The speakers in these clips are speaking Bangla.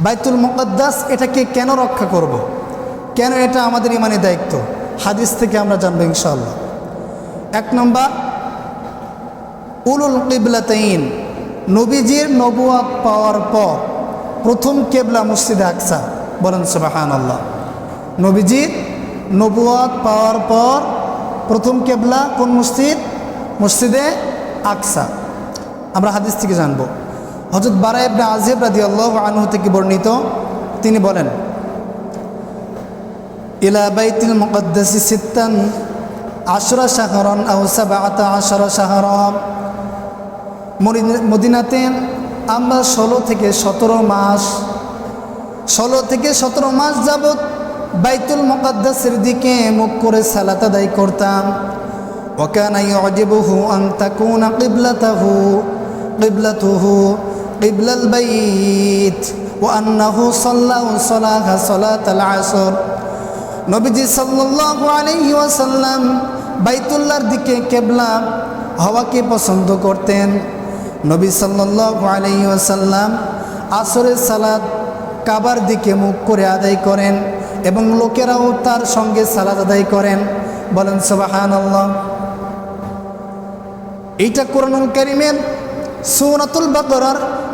বাইতুল মুকদ্দাস এটাকে কেন রক্ষা করব। কেন এটা আমাদের ইমানি দায়িত্ব? হাদিস থেকে আমরা জানব ইনশাল্লাহ এক নম্বর, উলুল কিবলাতাইন, নবীজির নবুয়াত পাওয়ার পর প্রথম কেবলা মসজিদে আকসা। বলেন সুবাহান আল্লাহ নবীজির নবুয়াত পাওয়ার পর প্রথম কেবলা কোন মসজিদ? মসজিদে আকসা। আমরা হাদিস থেকে জানব। হজরত বারা ইবনে আজিব রাজি আল্লাহ আনহু থেকে বর্ণিত, তিনি বলেন, ইলা বাইতুল মুকদ্দাসি সিত্তান আশরা শাহরন আহ সাবাতা আশরা শাহর। মদিনাতে আমরা ষোলো থেকে সতেরো মাস, ষোলো থেকে সতেরো মাস যাবৎ বাইতুল মুকদ্দাসের দিকে মুখ করে সালাত আদায় করতাম। ওকানাই অজিবহু আন্তাকুনা কিবলাতাহু, কিবলাতুহু قبل البيت وأنه صلى صلاة صلاة العصر নবীজি সাল্লাল্লাহু আলাইহি ওয়াসাল্লাম বাইতুল্লাহর দিকে কেবলা হওয়াকে পছন্দ করতেন নবী সাল্লাল্লাহু আলাইহি ওয়াসাল্লাম আসরের সালাদ কাবার দিকে মুখ করে আদায় করেন এবং লোকেরাও তার সঙ্গে সালাদ আদায় করেন বলেন সুবহানাল্লাহ এইটা কোরআনুল কারিমের সূরাতুল বাকরার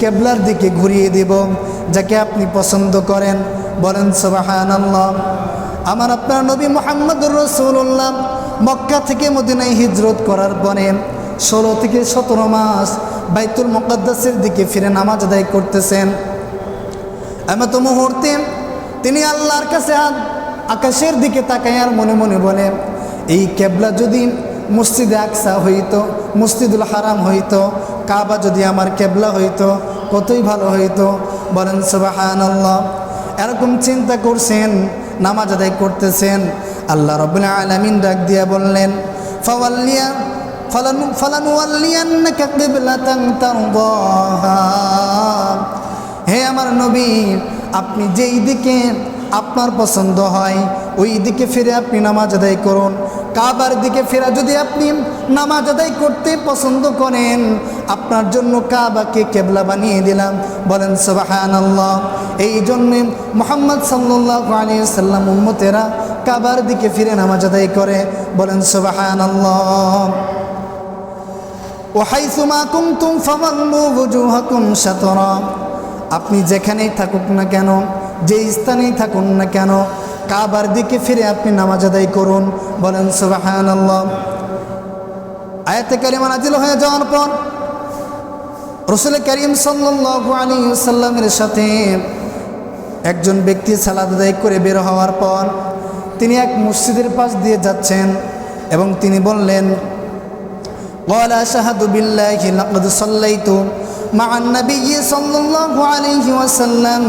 কেবলার দিকে ঘুরিয়ে দেব, যাকে আপনি পছন্দ করেন, বলেন সোবাহান আমার আপনার নবী মোহাম্মদুর রসুল্লাহ মক্কা থেকে মদিনায় হিজরত করার পরে ষোলো থেকে সতেরো মাস বাইতুল মুকদ্দাসের দিকে ফিরে নামাজ আদায় করতেছেন। এমত মুহূর্তে তিনি আল্লাহর কাছে আকাশের দিকে তাকায় আর মনে মনে বলে, এই কেবলা যদি মসজিদে আকসা হইতো, মসজিদুল হারাম হইতো, কাবা যদি আমার কেবলা হইতো, কতই ভালো হইতো। বলেন সুবাহান এরকম চিন্তা করছেন, নামাজ আদায় করতেছেন। আল্লাহ রবুল্লা আলমিন ডাক দিয়া বললেন, ফওয়াল্লিয়া হে আমার নবী, আপনি যেই দিকে আপনার পছন্দ হয় ওই দিকে ফিরে আপনি নামাজ আদায় করুন। কাবার দিকে ফেরা যদি আপনি নামাজ আদায় করতে পছন্দ করেন, আপনার জন্য কাবাকে কেবলা বানিয়ে দিলাম। বলেন সবাহান আল্লাহ এই জন্যে মোহাম্মদ সাল্লাহ আলী সাল্লাম উম্মতেরা কাবার দিকে ফিরে নামাজ আদায় করে। বলেন সবাহান আল্লাহ ওহাইসুমা কুমতুম ফামাল্লু বুজুহাকুম শাতরা। আপনি যেখানেই থাকুক না কেন যে স্থানেই থাকুন না কেন কাবার দিকে ফিরে আপনি নামাজ আদায় করুন বলেন সুবাহান আয়াতে কারিমা নাজিল হয়ে যাওয়ার পর রসুল করিম সাল্লু আলী সাল্লামের সাথে একজন ব্যক্তি সালাদ আদায় করে বের হওয়ার পর তিনি এক মসজিদের পাশ দিয়ে যাচ্ছেন এবং তিনি বললেন قال أشهد بالله لقد صليت مع النبي صلى الله عليه وسلم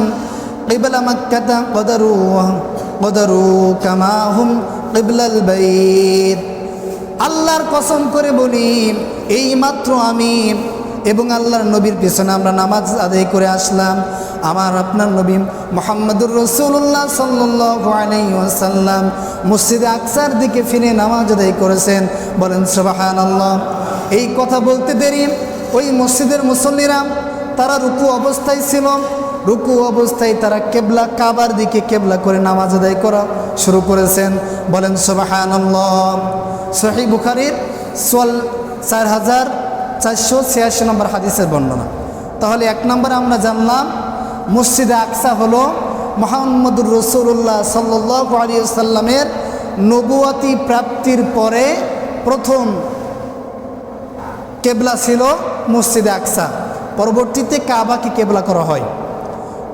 قبل مكة قدروا কদরু কামাহুম কিবলাল বাইত। আল্লাহর কসম করে বলি এই মাত্র আমি এবং আল্লাহর নবীর পেছনে আমরা নামাজ আদায় করে আসলাম। আমার আপনার নবী মোহাম্মদুর রসুল্লাহ সাল্লাসাল্লাম মসজিদে আকসার দিকে ফিরে নামাজ আদায় করেছেন। বলেন সোবাহান আল্লাহ এই কথা বলতে দেরি। ওই মসজিদের মুসল্লিরা তারা রুকু অবস্থায় ছিল। রুকু অবস্থায় তারা কেবলা কাবার দিকে কেবলা করে নামাজ আদায় করা শুরু করেছেন। বলেন সোবাহান সহি বুখারির সোয়াল চার হাজার চারশো ছিয়াশি নম্বর হাদিসের বর্ণনা। তাহলে এক নম্বরে আমরা জানলাম, মসজিদে আকসা হলো মোহাম্মদুর রসুল্লাহ সাল্লাহ আলী সাল্লামের নবুয়াতি প্রাপ্তির পরে প্রথম কেবলা ছিল মসজিদে আকসা। পরবর্তীতে কাবাকে কেবলা করা হয়।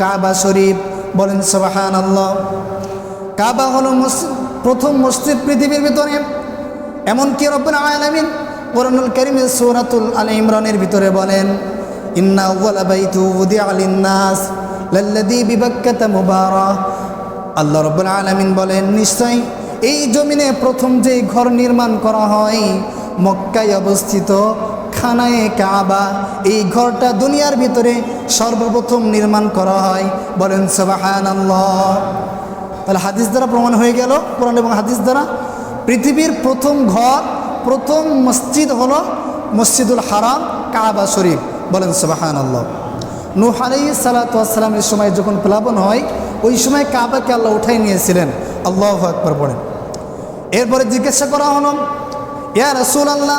কাবা শরীফ বলেন সবাহান আল্লাহ কাবা হলো প্রথম মসজিদ পৃথিবীর ভিতরে। এমনকি রব্বুল আলামিন কোরআনুল করিমের সূরাতুল আল ইমরানের ভিতরে বলেন, ইন্না লিন-নাস লাল্লাযী বিবাক্কাতা মুবারাক আল্লাহ রব্বুল আলামিন বলেন, নিশ্চয় এই জমিনে প্রথম যে ঘর নির্মাণ করা হয় মক্কায় অবস্থিত খানায়ে কাবা, এই ঘরটা দুনিয়ার ভিতরে সর্বপ্রথম নির্মাণ করা হয়। বলেন, সুবহানাল্লাহ। তাহলে হাদিস দ্বারা প্রমাণ হয়ে গেল, কোরআন এবং হাদিস দ্বারা। পৃথিবীর প্রথম ঘর, প্রথম মসজিদ হলো মসজিদুল হারাম, কাবা শরীফ। বলেন সুবাহান আল্লাহ নূহ আলাই সালাতামের সময় যখন প্লাবন হয়, ওই সময় কাবাকে আল্লাহ উঠাই নিয়েছিলেন। আল্লাহ আকবর পড়েন এরপরে জিজ্ঞাসা করা হলো, ইয়া রসুল আল্লাহ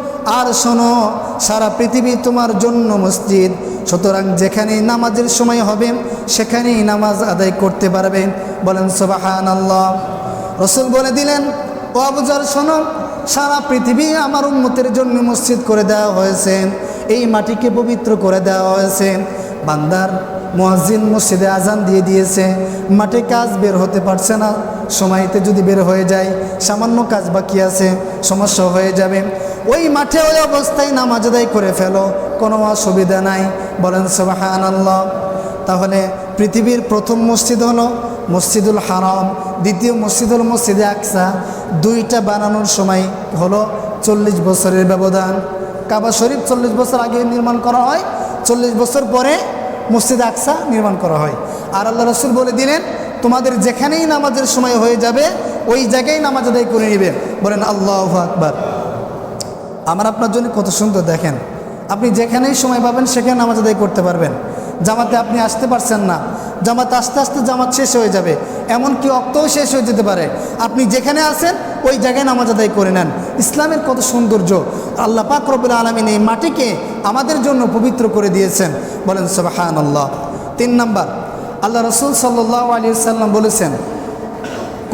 আর শোনো, সারা পৃথিবী তোমার জন্য মসজিদ। সুতরাং যেখানেই নামাজের সময় হবে, সেখানেই নামাজ আদায় করতে পারবে। বলেন সোবাহান আল্লাহ রসুল বলে দিলেন, ও আবুজার শোনো, সারা পৃথিবী আমার উন্মতের জন্য মসজিদ করে দেওয়া হয়েছে। এই মাটিকে পবিত্র করে দেওয়া হয়েছে। বান্দার মসজিদ মসজিদে আজান দিয়ে দিয়েছে। মাঠে কাজ বের হতে পারছে না। সময়তে যদি বের হয়ে যায়, সামান্য কাজ বাকি আছে, সমস্যা হয়ে যাবে। ওই মাঠে ওই অবস্থায় নামাজ আদায় করে ফেলো। কোনো অসুবিধা নাই। বলেন সবাহান তাহলে পৃথিবীর প্রথম মসজিদ হলো মসজিদুল হারাম। দ্বিতীয় মসজিদ হল মসজিদে আকসা। দুইটা বানানোর সময় হলো চল্লিশ বছরের ব্যবধান। কাবা শরীফ চল্লিশ বছর আগে নির্মাণ করা হয়। চল্লিশ বছর পরে মসজিদ আকসা নির্মাণ করা হয়। আর আল্লাহ রসুল বলে দিলেন, তোমাদের যেখানেই নামাজের সময় হয়ে যাবে, ওই জায়গায় নামাজ আদায় করে নেবে। বলেন, আল্লাহ আকবার। আমার আপনার জন্য কত সুন্দর দেখেন। আপনি যেখানেই সময় পাবেন, সেখানে নামাজ আদায় করতে পারবেন। জামাতে আপনি আসতে পারছেন না। জামাতে আস্তে আস্তে জামাত শেষ হয়ে যাবে। এমনকি অক্তও শেষ হয়ে যেতে পারে। আপনি যেখানে আছেন, ওই জায়গায় নামাজ আদায় করে নেন। ইসলামের কত সৌন্দর্য। আল্লাহ পাক রবুল আলমিন এই মাটিকে আমাদের জন্য পবিত্র করে দিয়েছেন। বলেন সবাহান আল্লাহ তিন নম্বর, আল্লাহ রসুল সাল্লাহ আলী সাল্লাম বলেছেন,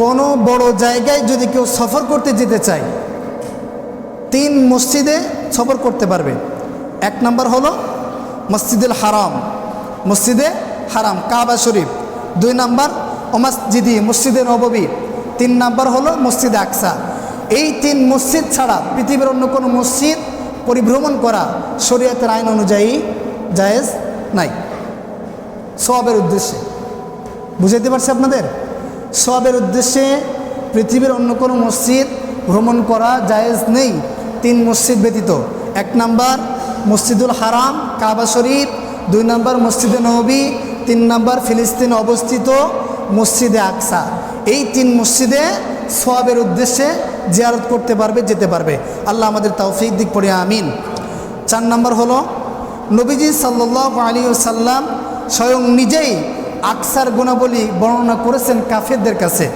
কোনো বড় জায়গায় যদি কেউ সফর করতে যেতে চায়, তিন মসজিদে সফর করতে পারবে। এক নম্বর হলো মসজিদুল হারাম। মসজিদে হারাম, কাবা শরীফ। দুই নম্বর ওমসজিদি মসজিদে নববী। তিন নাম্বার হলো মসজিদে আকসা। এই তিন মসজিদ ছাড়া পৃথিবীর অন্য কোনো মসজিদ পরিভ্রমণ করা শরীয়তের আইন অনুযায়ী জায়েজ নাই। সবের উদ্দেশ্যে। বুঝাইতে পারছি আপনাদের? সবের উদ্দেশ্যে পৃথিবীর অন্য কোনো মসজিদ ভ্রমণ করা জায়েজ নেই। তিন মসজিদ ব্যতীত। এক নাম্বার, মসজিদুল হারাম, কাবা শরীফ দুই নম্বর মসজিদে নবী, তিন নম্বর ফিলিস্তিন অবস্থিত মসজিদে আকসা। এই তিন মসজিদে সোয়াবের উদ্দেশ্যে জিয়ারত করতে পারবে, যেতে পারবে। আল্লাহ আমাদের তৌফিক দিক পড়ে, আমিন। চার নম্বর হলো, নবীজি সাল্লাহ আলী সাল্লাম স্বয়ং নিজেই আকসার গুণাবলী বর্ণনা করেছেন কাফেরদের কাছে।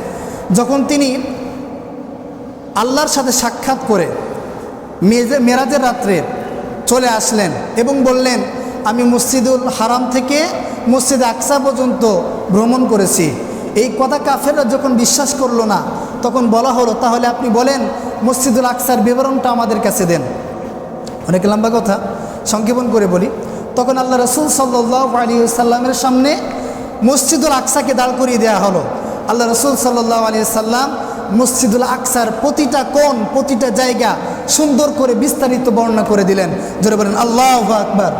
যখন তিনি আল্লাহর সাথে সাক্ষাৎ করে মেজে- মেরাজের রাত্রে চলে আসলেন এবং বললেন আমি মসজিদুল হারাম থেকে মসজিদ আকসা পর্যন্ত ভ্রমণ করেছি। এই কথা কাফেররা যখন বিশ্বাস করল না, তখন বলা হলো, তাহলে আপনি বলেন, মসজিদুল আকসার বিবরণটা আমাদের কাছে দেন। অনেক লম্বা কথা, সংক্ষেপণ করে বলি। তখন আল্লাহ রসুল সাল্লাহ আলী সাল্লামের সামনে মসজিদুল আকসাকে দাঁড় করিয়ে দেওয়া হলো। আল্লাহ রসুল সাল্লাহ আলী সাল্লাম মসজিদুল আকসার প্রতিটা কোণ, প্রতিটা জায়গা সুন্দর করে বিস্তারিত বর্ণনা করে দিলেন। ধরে বলেন, আল্লাহ আকবার।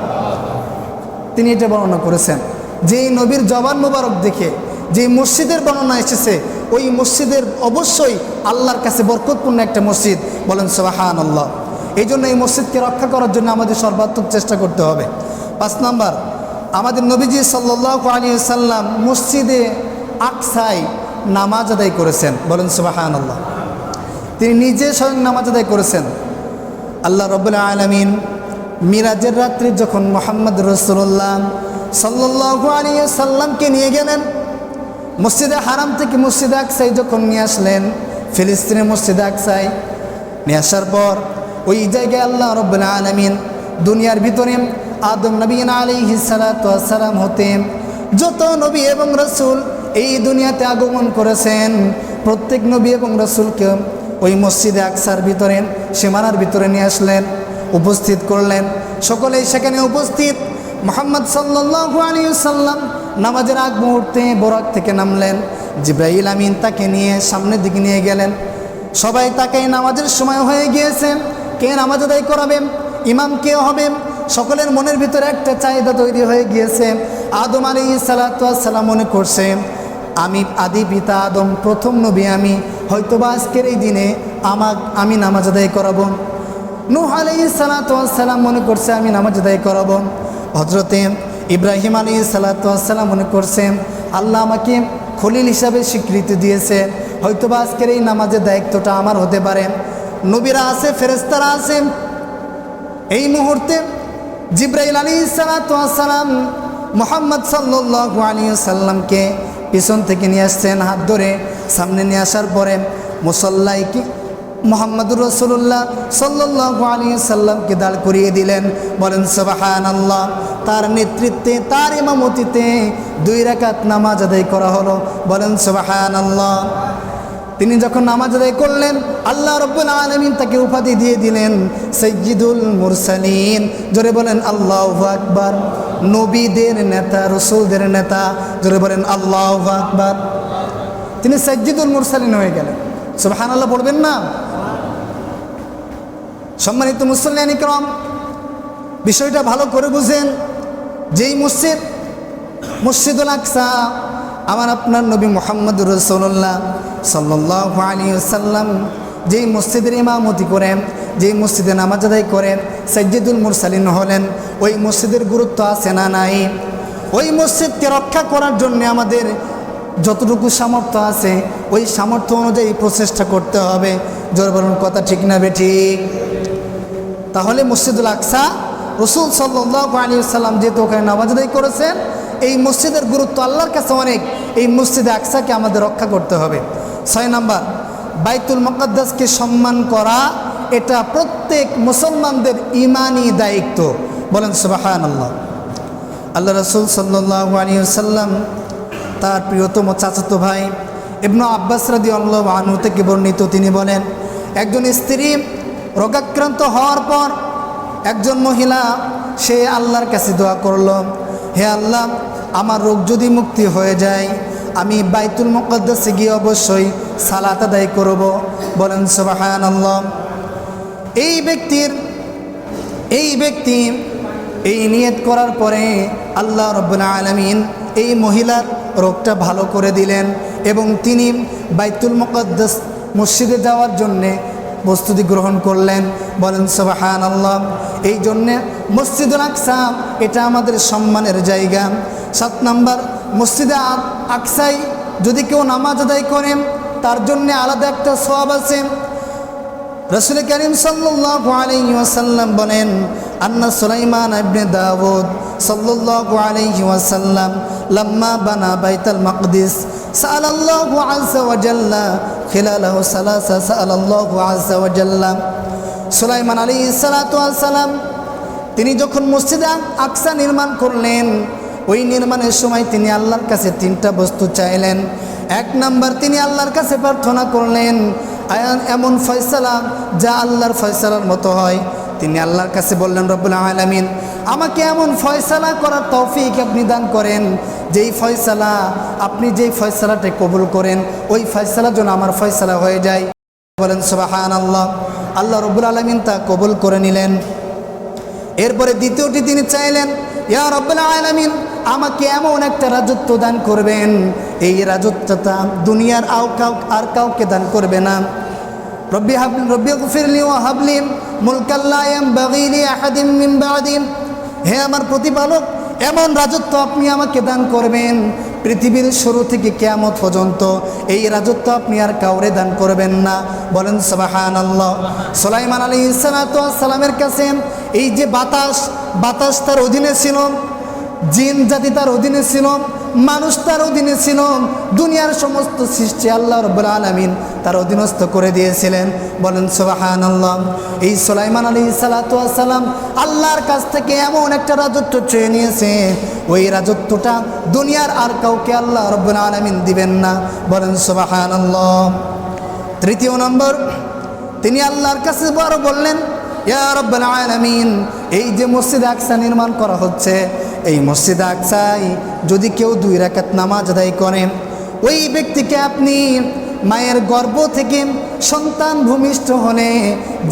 তিনি এটা বর্ণনা করেছেন। যেই নবীর জবান মোবারক দেখে যে মসজিদের বর্ণনা এসেছে, ওই মসজিদের অবশ্যই আল্লাহর কাছে বরকতপূর্ণ একটা মসজিদ। বলেন সোহান আল্লাহ এই জন্য এই মসজিদকে রক্ষা করার জন্য আমাদের সর্বাত্মক চেষ্টা করতে হবে। পাঁচ নম্বর, আমাদের নবীজি সাল্লাহ আলী সাল্লাম মসজিদে আকসাই নামাজ আদায় করেছেন। বলেন সোহান আল্লাহ তিনি নিজে স্বয়ং নামাজ আদায় করেছেন। আল্লাহ রবুল্লা আলমিন মিরাজের রাত্রি যখন মোহাম্মদ রসুল্লাহ সাল্লু আলী সাল্লামকে নিয়ে গেলেন, মসজিদে হারাম থেকে মসজিদে আকসাই যখন নিয়ে আসলেন, ফিলিস্তিনের মসজিদে আকসাই নিয়ে আসার পর ওই জায়গায় আল্লাহ রব্বুল আলমিন দুনিয়ার ভিতরে আদম নবীন আলী সালাম হতে যত নবী এবং রসুল এই দুনিয়াতে আগমন করেছেন, প্রত্যেক নবী এবং রসুলকে ওই মসজিদে আকসার ভিতরে সীমানার ভিতরে নিয়ে আসলেন। উপস্থিত করলেন। সকলেই সেখানে উপস্থিত। মোহাম্মদ সাল্লাহ আলী সাল্লাম নামাজের আগ মুহূর্তে বোরাক থেকে নামলেন। জিব্রাইল আমিন তাকে নিয়ে সামনের দিকে নিয়ে গেলেন। সবাই তাকে নামাজের সময় হয়ে গিয়েছে। কে নামাজ আদায় করাবেন ইমাম কে হবে? সকলের মনের ভিতরে একটা চাহিদা তৈরি হয়ে গিয়েছে। আদম আলী সালাতাম মনে করছে, আমি আদি পিতা আদম, প্রথম নবী আমি। হয়তোবা আজকের এই দিনে আমাক, আমি নামাজ আদায় করাবো। নূহ আলী সালাতাম মনে করছে, আমি নামাজ আদায় করাবো। হজরতে ইব্রাহিম আলী সালাতাম মনে করছে, আল্লাহ আমাকে খলিল হিসাবে স্বীকৃতি দিয়েছে। হয়তোবা আজকের এই নামাজের দায়িত্বটা আমার হতে পারে। নবীরা আছে ফেরেস্তারা আছে। এই মুহূর্তে জিব্রাইল আলী সালাতাম মোহাম্মদ সাল্লু আলী সাল্লামকে পিছন থেকে নিয়ে আসছেন, হাত ধরে সামনে নিয়ে আসার পরে মুসল্লাই কি মোহাম্মদুর রসুল্লাহ সাল্লু আলী সাল্লামকে দাঁড় করিয়ে দিলেন। বলেন সবাহান আল্লাহ তার নেতৃত্বে, তার ইমামতিতে দুই রাকাত নামাজ আদায় করা হলো। বলেন সবাহান আল্লাহ তিনি যখন নামাজ আদায় করলেন, আল্লাহ রব্বুল আলমিন তাকে উপাধি দিয়ে দিলেন সৈয়দুল মুরসালিন। জোরে বলেন, আল্লাহ আকবর। নবীদের নেতা, রসুলদের নেতা, জোরে বলেন, আল্লাহ আকবর। তিনি সৈয়দুল মুরসালিন হয়ে গেলেন। সুবাহান আল্লাহ পড়বেন না। সম্মানিত মুসল্লান বিষয়টা ভালো করে বুঝেন। যেই মসজিদ, মসজিদুল আকসা, আমার আপনার নবী মোহাম্মদ রসৌল্লাহ সাল্লাহ সাল্লাম যেই মসজিদের ইমামতি করেন, যেই মসজিদে নামাজ আদায় করেন, সজ্জিদুল মুরসালিন হলেন, ওই মসজিদের গুরুত্ব আছে না নাই? ওই মসজিদকে রক্ষা করার জন্য আমাদের যতটুকু সামর্থ্য আছে, ওই সামর্থ্য অনুযায়ী প্রচেষ্টা করতে হবে। জোর বলুন, কথা ঠিক না বে ঠিক? তাহলে মসজিদুল আকসা, রসুল সাল্লাহ আলী সাল্লাম যেহেতু ওখানে নামাজ করেছেন, এই মসজিদের গুরুত্ব আল্লাহর কাছে অনেক। এই মসজিদে আকসাকে আমাদের রক্ষা করতে হবে। ছয় নাম্বার, বাইতুল মকদ্দাসকে সম্মান করা, এটা প্রত্যেক মুসলমানদের ইমানি দায়িত্ব। বলেন সুবাহান আল্লাহ আল্লাহ রসুল সাল্লাহ আলী সাল্লাম তার প্রিয়তম চাচাতো ভাই ইবনু আব্বাস রাদি আল্লাহ আনু থেকে বর্ণিত, তিনি বলেন, একজন স্ত্রী রোগাক্রান্ত হওয়ার পর একজন মহিলা, সে আল্লাহর কাছে দোয়া করল, হে আল্লাহ, আমার রোগ যদি মুক্তি হয়ে যায়, আমি বাইতুল মুকদ্দাসে গিয়ে অবশ্যই সালাত আদায় করব। বলেন সুবাহান আল্লাহ এই ব্যক্তির, এই ব্যক্তি এই নিয়ত করার পরে আল্লাহ রব্বুল আলমিন এই মহিলার রোগটা ভালো করে দিলেন এবং তিনি বাইতুল মুকদ্দাস মসজিদে যাওয়ার জন্যে প্রস্তুতি গ্রহণ করলেন। বলেন সবাহান আল্লাহ এই জন্যে মসজিদুল আকসা, এটা আমাদের সম্মানের জায়গা। সাত নম্বর, মসজিদে আকসাই যদি কেউ নামাজ আদায় করেন, তার জন্যে আলাদা একটা সব আছে। রসুল করিম সাল্লাহ আলাইহি ওয়াসাল্লাম বলেন, আন্না সুলাইমান ইবনে দাউদ সাল্লাল্লাহু আলাইহি ওয়াসাল্লাম লাম্মা বানা বাইতুল মাকদিস, সাআলাল্লাহু আযজা ওয়া জাল্লা, খিলালাহু সালাসা, সাআলাল্লাহু আযজা ওয়া জাল্লা। সুলাইমান আলাইহিস সালাতু সালাম তিনি যখন মসজিদে আকসা নির্মাণ করলেন, ওই নির্মাণের সময় তিনি আল্লাহর কাছে তিনটা বস্তু চাইলেন। এক নাম্বার, তিনি আল্লাহর কাছে প্রার্থনা করলেন আয়ান এমন ফয়সালা যা আল্লাহর ফয়সালার মতো হয়। তিনি আল্লাহর কাছে বললেন, রব্বুল আলমিন, আমাকে এমন ফয়সালা করার তৌফিক আপনি দান করেন, যেই ফয়সালা, আপনি যেই ফয়সালাটা কবুল করেন, ওই ফয়সালা যেন আমার ফয়সালা হয়ে যায়। বলেন সুবাহান আল্লাহ আল্লাহ রব্বুল আলমিন তা কবুল করে নিলেন। এরপরে দ্বিতীয়টি তিনি চাইলেন, ইয়া রব্বুল আলামিন আমাকে এমন একটা রাজত্ব দান করবেন। এই রাজত্বটা দুনিয়ার আও কাউ আর কাউকে দান করবে না। রব্বি হাব রব্বি গফিরলি ও হাবলি মুলকাল্লায়াম বাগিলি আহাদিম বাদিম হে আমার প্রতিপালক, এমন রাজত্ব আপনি আমাকে দান করবেন পৃথিবীর শুরু থেকে কেয়ামত পর্যন্ত। এই রাজত্ব আপনি আর কাউরে দান করবেন না। বলেন সবাহান আল্লাহ সোলাইমান আলী সালামের কাছে এই যে বাতাস বাতাস তার অধীনে ছিল। জিন জাতি তার অধীনে ছিল, মানুষ তার অধীনে ছিল, দুনিয়ার সমস্ত সৃষ্টি আল্লাহ রব্বুল আলমিন তার অধীনস্থ করে দিয়েছিলেন। বলেন সোবাহান আল্লাহ এই সোলাইমান আলী সালাতাম আল্লাহর কাছ থেকে এমন একটা রাজত্ব চেয়ে নিয়েছে। ওই রাজত্বটা দুনিয়ার আর কাউকে আল্লাহ রব্বুল আলমিন দিবেন না। বলেন সোবাহান আল্লাহ তৃতীয় নম্বর, তিনি আল্লাহর কাছে বড় বললেন, ইয়া রব্বাল আলামিন, এই যে মসজিদ আকসা নির্মাণ করা হচ্ছে এই মসজিদ আকসাই, যদি কেউ দুই রাকাত নামাজ আদায় করেন, ওই ব্যক্তিকে আপনি মায়ের গর্ভ থেকে সন্তান ভূমিষ্ঠ হলে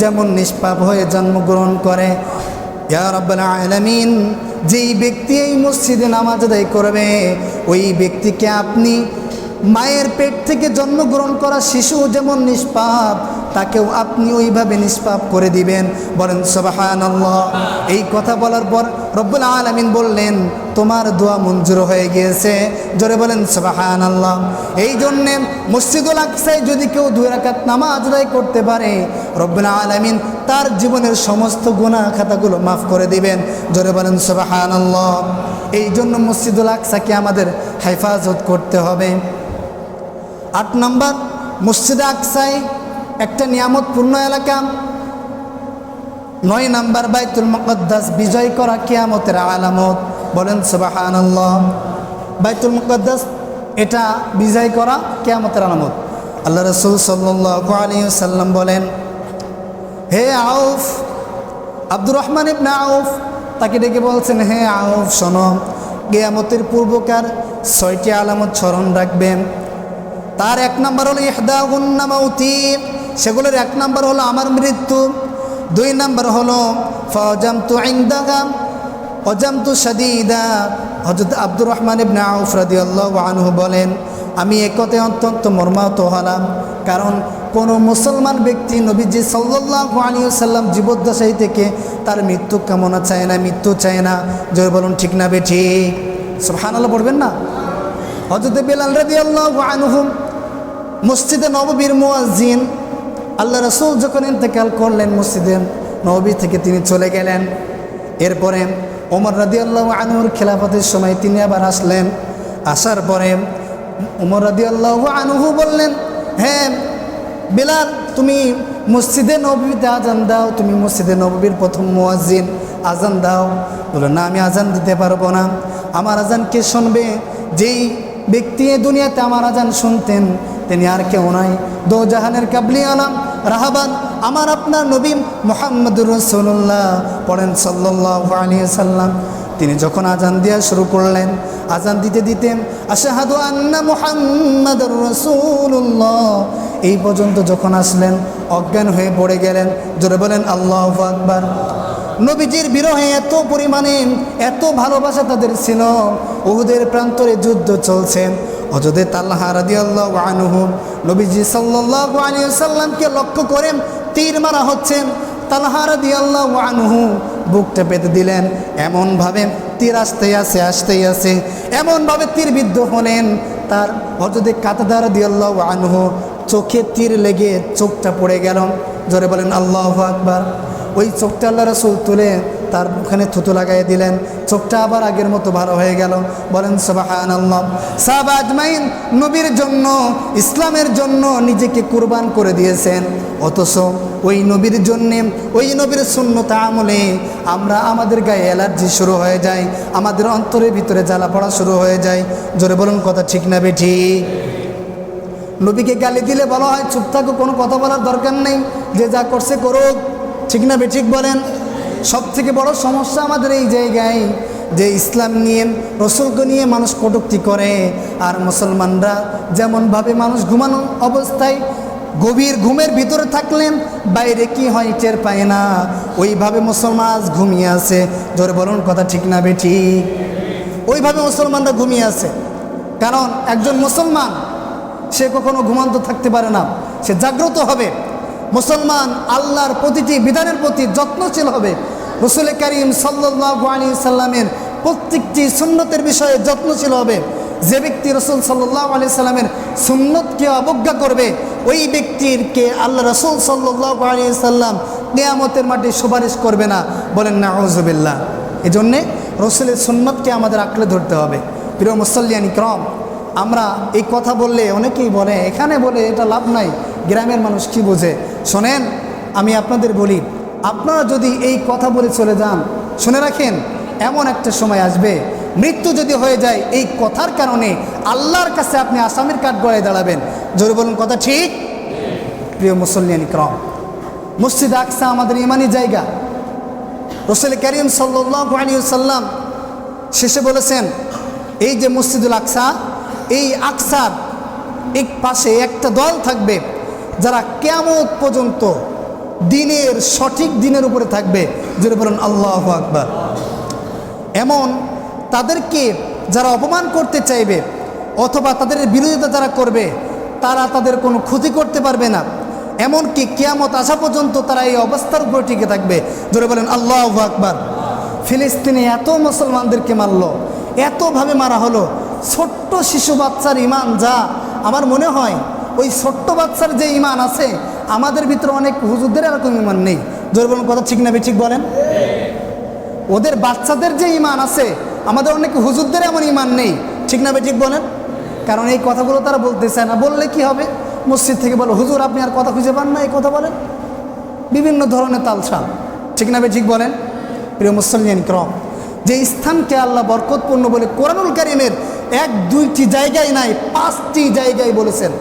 যেমন নিষ্পাপ হয়ে জন্মগ্রহণ করে। আলামিন, যেই ব্যক্তি এই মসজিদে নামাজ আদায় করবে, ওই ব্যক্তিকে আপনি মায়ের পেট থেকে জন্মগ্রহণ করা শিশু যেমন নিষ্পাপ তাকেও আপনি ওইভাবে নিষ্পাপ করে দিবেন। বলেন সবাহান এই কথা বলার পর রব্বুল আলমিন বললেন, তোমার দোয়া মঞ্জুর হয়ে গিয়েছে। জোরে বলেন সবাহান আল্লাহ এই জন্যে মসজিদুল আকসায় যদি কেউ দুই রাকাত নামাজ আদায় করতে পারে, রব্বুল আলমিন তার জীবনের সমস্ত গুণা খাতাগুলো মাফ করে দিবেন। জোরে বলেন সবাহান আল্লাহ এই জন্য মসজিদুল আকসাকে আমাদের হেফাজত করতে হবে। আট নম্বর, মসজিদে আকসাই একটা নিয়ামতপূর্ণ এলাকা। নয় নাম্বার বাইতুল মুকদ্দাস বিজয় করা কিয়ামতের আলামত। বলেন সুবাহান বাইতুল মুকদ্দাস, এটা বিজয় করা কিয়ামতের আলামত। আল্লাহ রসুল সাল্লাম বলেন, হে আউফ, আব্দুর রহমান ইবনে আউফ। তাকে ডেকে বলছেন, হে আউফ, শোনো, কেয়ামতের পূর্বকার ছয়টি আলামত স্মরণ রাখবেন। তার এক নম্বর হলো ইহদাউন্নামাউতি সেগুলোর এক নম্বর হলো আমার মৃত্যু, দুই নম্বর হলো, ফজামতু ইন্দাগাম অজামতু সাদিদা হজরত আব্দুর রহমান ইবনে আউফ রাদিয়াল্লাহু আনহু বলেন, আমি একতে অত্যন্ত মর্মাহত হলাম, কারণ কোনো মুসলমান ব্যক্তি নবীজি সাল্লাল্লাহু আলাইহি সাল্লাম জীবদ্দশাই থেকে তার মৃত্যু কামনা চায় না, মৃত্যু চায় না। জয় বলুন, ঠিক না বে, ঠিক? সুবহানাল্লাহ পড়বেন না? হজরত বেলাল রাদিয়াল্লাহু আনহু, মসজিদে নববীর মুয়াজ্জিন আল্লাহ রসুল যখন ইন্তেকাল করলেন মসজিদে নবী থেকে তিনি চলে গেলেন। এরপরে ওমর রাদিয়াল্লাহ আনুর খেলাফতের সময় তিনি আবার আসলেন। আসার পরে উমর রাদিয়াল্লাহ আনহু বললেন হ্যাঁ বেলাল, তুমি মসজিদে নবীতে আজান দাও, তুমি মসজিদে নবীর প্রথম মুয়াজ্জিন আজান দাও। বলে না, আমি আজান দিতে পারব না। আমার আজান কে শুনবে? যেই ব্যক্তি দুনিয়াতে আমার আজান শুনতেন, তিনি আর কেউ নাই। দো জাহানের কাবলি আলাম রাহাবান, আমার আপনার নবী মোহাম্মদুর রসুল্লাহ পড়েন সাল্লাহ আলী সাল্লাম। তিনি যখন আজান দেওয়া শুরু করলেন, আজান দিতে দিতেন, আশাহাদু আন্না মুহাম্মদ রসুল্লাহ এই পর্যন্ত যখন আসলেন, অজ্ঞান হয়ে পড়ে গেলেন, জোরে বলেন, আল্লাহ আকবার। নবীজির বিরহে এত পরিমাণে, এত ভালোবাসা তাদের ছিল, উহুদের প্রান্তরে যুদ্ধ চলছে অযোধ্যে তাল্লাহ রাদি আল্লাহ আনহু নবীজি সাল্লাহ আলী সাল্লামকে লক্ষ্য করেন তীর মারা হচ্ছেন তাল্লাহা রাদি আল্লাহ আনহু বুকটা পেতে দিলেন, এমনভাবে তীর আসতেই আসে আসতেই আসে, এমনভাবে তীর বিদ্ধ হলেন। তার অযোধ্যে কাতাদার আল্লাহ আনহু চোখে তীর লেগে চোখটা পড়ে গেল। জোরে বলেন, আল্লাহ আকবার। ওই চোখটা আল্লাহ রসুল তুলে তার ওখানে থুতু লাগাই দিলেন। চোখটা আবার আগের মতো ভালো হয়ে গেল। বলেন সবাহান আজমাইন নবীর জন্য, ইসলামের জন্য নিজেকে কুরবান করে দিয়েছেন। অথচ ওই নবীর জন্যে, ওই নবীর শূন্যতা আমলে আমরা আমাদের গায়ে অ্যালার্জি শুরু হয়ে যায়, আমাদের অন্তরের ভিতরে জ্বালা পড়া শুরু হয়ে যায়। জোরে বলুন, কথা ঠিক না বেঠি? নবীকে গালি দিলে বলা হয়, চুপ থাকো, কোনো কথা বলার দরকার নেই। যে যা করছে করুক। ঠিক না বেঠিক বলেন? সব থেকে বড় সমস্যা আমাদের এই জায়গায় যে ইসলাম নিয়ে, রসুলকে নিয়ে মানুষ কটুক্তি করে। আর মুসলমানরা যেমনভাবে মানুষ ঘুমানো অবস্থায় গভীর ঘুমের ভিতরে থাকলেন, বাইরে কি হয় টের পায় না। ওইভাবে মুসলমান ঘুমিয়ে আছে। জোরে বলুন কথা ঠিক না বেঠিক ওইভাবে মুসলমানরা ঘুমিয়ে আছে। কারণ একজন মুসলমান, সে কখনো ঘুমান্ত থাকতে পারে না। সে জাগ্রত হবে। মুসলমান আল্লাহর প্রতিটি বিধানের প্রতি যত্নশীল হবে। রসুল করিম সাল্লাহ আলী সাল্লামের প্রত্যেকটি সুন্নতের বিষয়ে যত্নশীল হবে। যে ব্যক্তি রসুল সাল্লাহ আলি সাল্লামের সুন্নতকে অবজ্ঞা করবে, ওই ব্যক্তিরকে আল্লাহ রসুল সাল্লাহ আলি সাল্লাম নিয়ামতের মাঠে সুপারিশ করবে না বলেন না হজবিল্লা এই জন্যে রসুলের সুন্নতকে আমাদের আঁকড়ে ধরতে হবে। প্রিয় মুসল্লিয়ানি ক্রম আমরা এই কথা বললে অনেকেই বলে, এখানে বলে এটা লাভ নাই। গ্রামের মানুষ কি বোঝে? শোনেন, আমি আপনাদের বলি, আপনারা যদি এই কথা বলে চলে যান, শুনে রাখেন, এমন একটা সময় আসবে, মৃত্যু যদি হয়ে যায়, এই কথার কারণে আল্লাহর কাছে আপনি আসামির কাঠ গড়ায় দাঁড়াবেন। জোরে বলুন, কথা ঠিক? প্রিয় মুসল্লিয়ানি ক্রম মসজিদ আকসা আমাদের ইমানি জায়গা। রসুল করিম সাল্লাম শেষে বলেছেন, এই যে মসজিদুল আকসা, এই আকসার এক পাশে একটা দল থাকবে যারা কেমত পর্যন্ত দিনের সঠিক দিনের উপরে থাকবে যেটা বলেন, আল্লাহ আকবার। এমন তাদেরকে যারা অপমান করতে চাইবে, অথবা তাদের বিরোধিতা যারা করবে, তারা তাদের কোনো ক্ষতি করতে পারবে না। এমনকি কেয়ামত আসা পর্যন্ত তারা এই অবস্থার উপরে টিকে থাকবে, জোরে বলেন, আল্লাহ আকবার। ফিলিস্তিনে এত মুসলমানদেরকে মারল, এতভাবে মারা হলো, ছোট্ট শিশু বাচ্চার ইমান যা, আমার মনে হয় ওই ছোট্ট বাচ্চার যে ইমান আছে, আমাদের ভিতরে অনেক হুজুরদের এরকম ইমান নেই। জোরে বলুন, কথা ঠিক না ঠিক বলেন? ওদের বাচ্চাদের যে ইমান আছে, আমাদের অনেক হুজুরদের এমন ইমান নেই। ঠিক না ঠিক বলেন? কারণ এই কথাগুলো তারা বলতে চায় না। বললে কি হবে? মসজিদ থেকে বলো, হুজুর, আপনি আর কথা খুঁজে পান না? এই কথা বলেন বিভিন্ন ধরনের তালসা ঠিক না ঠিক বলেন? প্রিয় মুসলিয়ান ক্রম, যে স্থানকে আল্লাহ বরকতপূর্ণ বলে কোরআনুল কারিমের এক, দুইটি জায়গায় নাই, পাঁচটি জায়গায় বলেছেন।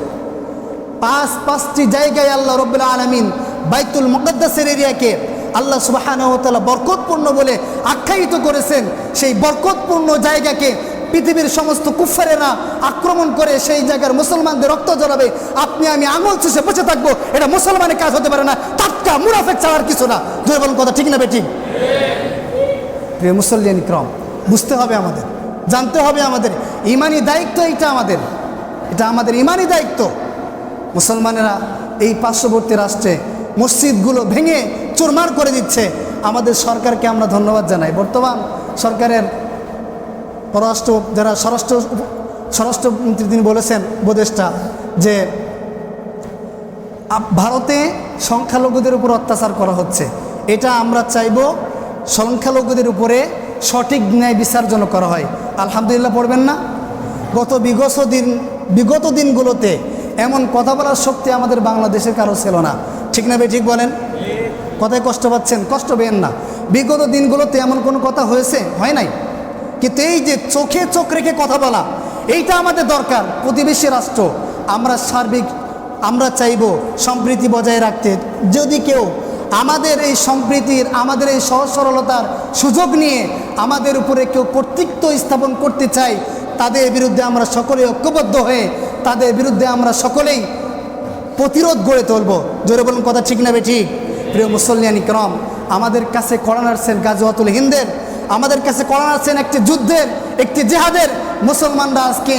পাঁচ, পাঁচটি জায়গায় আল্লাহ রব্বুল্লা আলমিন বাইতুল মুকদ্দাসের এরিয়াকে আল্লাহ সুবাহানতালা বরকতপূর্ণ বলে আখ্যায়িত করেছেন। সেই বরকতপূর্ণ জায়গাকে পৃথিবীর সমস্ত কুফারেরা আক্রমণ করে সেই জায়গার মুসলমানদের রক্ত জ্বলাবে। আপনি, আমি আঙুল চুষে বসে থাকব, এটা মুসলমানের কাজ হতে পারে না। টাটকা মুনাফেক ছাড়ার কিছু না। বলুন কথা, ঠিক না বেঠিক প্রিয় মুসল্লিয়ানি ক্রম বুঝতে হবে আমাদের, জানতে হবে আমাদের। ইমানি দায়িত্ব এটা আমাদের। এটা আমাদের ইমানি দায়িত্ব। মুসলমানেরা এই পার্শ্ববর্তী রাষ্ট্রে মসজিদগুলো ভেঙে চুরমার করে দিচ্ছে। আমাদের সরকারকে আমরা ধন্যবাদ জানাই। বর্তমান সরকারের পররাষ্ট্র, যারা স্বরাষ্ট্র, স্বরাষ্ট্রমন্ত্রী তিনি বলেছেন উপদেষ্টা যে ভারতে সংখ্যালঘুদের উপর অত্যাচার করা হচ্ছে। এটা আমরা চাইব সংখ্যালঘুদের উপরে সঠিক ন্যায় বিচার যেন করা হয়। আলহামদুলিল্লাহ পড়বেন না। গত বিগত দিন, বিগত দিনগুলোতে এমন কথা বলার শক্তি আমাদের বাংলাদেশের কারও ছিল না। ঠিক না ঠিক বলেন? কথায় কষ্ট পাচ্ছেন, কষ্ট পেন না। বিগত দিনগুলোতে এমন কোনো কথা হয়েছে? হয় নাই? কিন্তু এই যে চোখে চোখ রেখে কথা বলা, এইটা আমাদের দরকার, প্রতিবেশী রাষ্ট্র। আমরা সার্বিক, আমরা চাইব সম্প্রীতি বজায় রাখতে। যদি কেউ আমাদের এই সম্প্রীতির, আমাদের এই সহজ সরলতার সুযোগ নিয়ে আমাদের উপরে কেউ কর্তৃত্ব স্থাপন করতে চায়, তাদের বিরুদ্ধে আমরা সকলে ঐক্যবদ্ধ হয়ে তাদের বিরুদ্ধে আমরা সকলেই প্রতিরোধ গড়ে তুলব। জোরে বলুন কথা ঠিক না ঠিক প্রিয় মুসল্লিয়ানি ক্রম আমাদের কাছে কোরআন আসছেন গাজওয়াতুল হিন্দের, আমাদের কাছে কোরআন আসছেন একটি যুদ্ধের, একটি জেহাদের। মুসলমানরা আজকে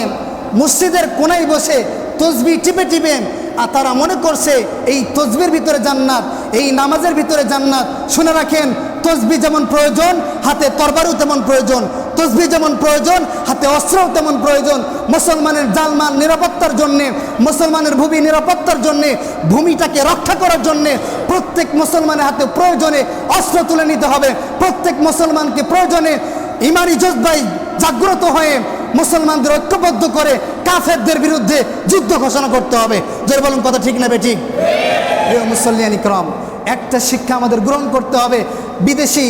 মসজিদের কোনায় বসে তসবি টিপে টিপেন আর তারা মনে করছে এই তসবির ভিতরে জান্নাত, এই নামাজের ভিতরে জান্নাত। শুনে রাখেন, তসবি যেমন প্রয়োজন, হাতে তরবারও তেমন প্রয়োজন। তসবি যেমন প্রয়োজন, হাতে অস্ত্রও তেমন প্রয়োজন। মুসলমানের জালমাল নিরাপত্তার জন্যে, মুসলমানের ভূমি নিরাপত্তার জন্যে, ভূমিটাকে রক্ষা করার জন্যে প্রত্যেক মুসলমানের হাতে প্রয়োজনে অস্ত্র তুলে নিতে হবে। প্রত্যেক মুসলমানকে প্রয়োজনে ইমানি জজবাই জাগ্রত হয়ে মুসলমানদের ঐক্যবদ্ধ করে কাফেরদের বিরুদ্ধে যুদ্ধ ঘোষণা করতে হবে। জোর বলুন কথা ঠিক না বেঠিক প্রিয় মুসল্লিয়ানি ক্রম একটা শিক্ষা আমাদের গ্রহণ করতে হবে। বিদেশি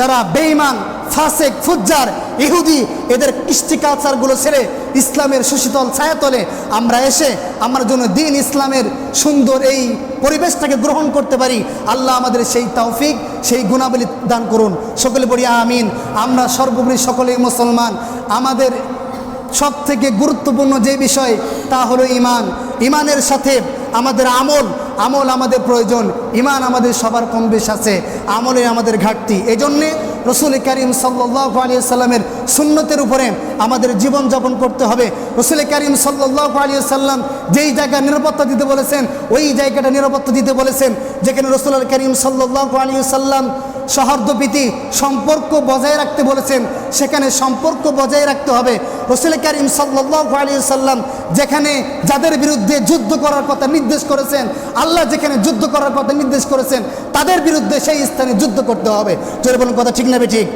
যারা বেঈমান, ফাসেক, ফুজ্জার, ইহুদি, এদের কৃষ্টি কালচারগুলো ছেড়ে ইসলামের সুশীতল ছায়াতলে আমরা এসে আমার জন্য দিন ইসলামের সুন্দর এই পরিবেশটাকে গ্রহণ করতে পারি। আল্লাহ আমাদের সেই তৌফিক, সেই গুণাবলী দান করুন। সকলে পড়ি আমিন। আমরা সর্বোপরি সকলেই মুসলমান। আমাদের সব থেকে গুরুত্বপূর্ণ যে বিষয় তা হলো ইমান ইমানের সাথে আমাদের আমল আমল আমাদের প্রয়োজন ইমান আমাদের সবার কম বেশ আছে আমলে আমাদের ঘাটতি। এই জন্যে রসুল করিম সাল্লাহ আলিয়া সাল্লামের সুন্নতের উপরে আমাদের জীবন যাপন করতে হবে। রসুল করিম সাল্লাহ আলিয়া সাল্লাম যেই জায়গায় নিরাপত্তা দিতে বলেছেন, ওই জায়গাটা নিরাপত্তা দিতে বলেছেন, যেখানে রসুল করিম সাল্লাহ আলিয়া সাল্লাম সম্পর্ক বজায় রাখতে বলেছেন। সেখানে সম্পর্ক বজায় রাখতে হবে। রসুল করিম সাল্লাহ আলী সাল্লাম যেখানে যাদের বিরুদ্ধে যুদ্ধ করার কথা নির্দেশ করেছেন, আল্লাহ যেখানে যুদ্ধ করার কথা নির্দেশ করেছেন, তাদের বিরুদ্ধে সেই স্থানে যুদ্ধ করতে হবে। জোরে বলুন কথা ঠিক না ঠিক?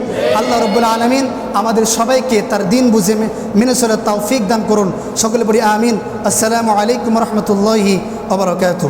আল্লাহ রব্বুল আলমিন আমাদের সবাইকে তার দিন বুঝে মেনে চলে তৌফিক দান করুন। সকলে বলি আমিন। আসসালামু আলাইকুম রহমতুল্লাহি আবরকাত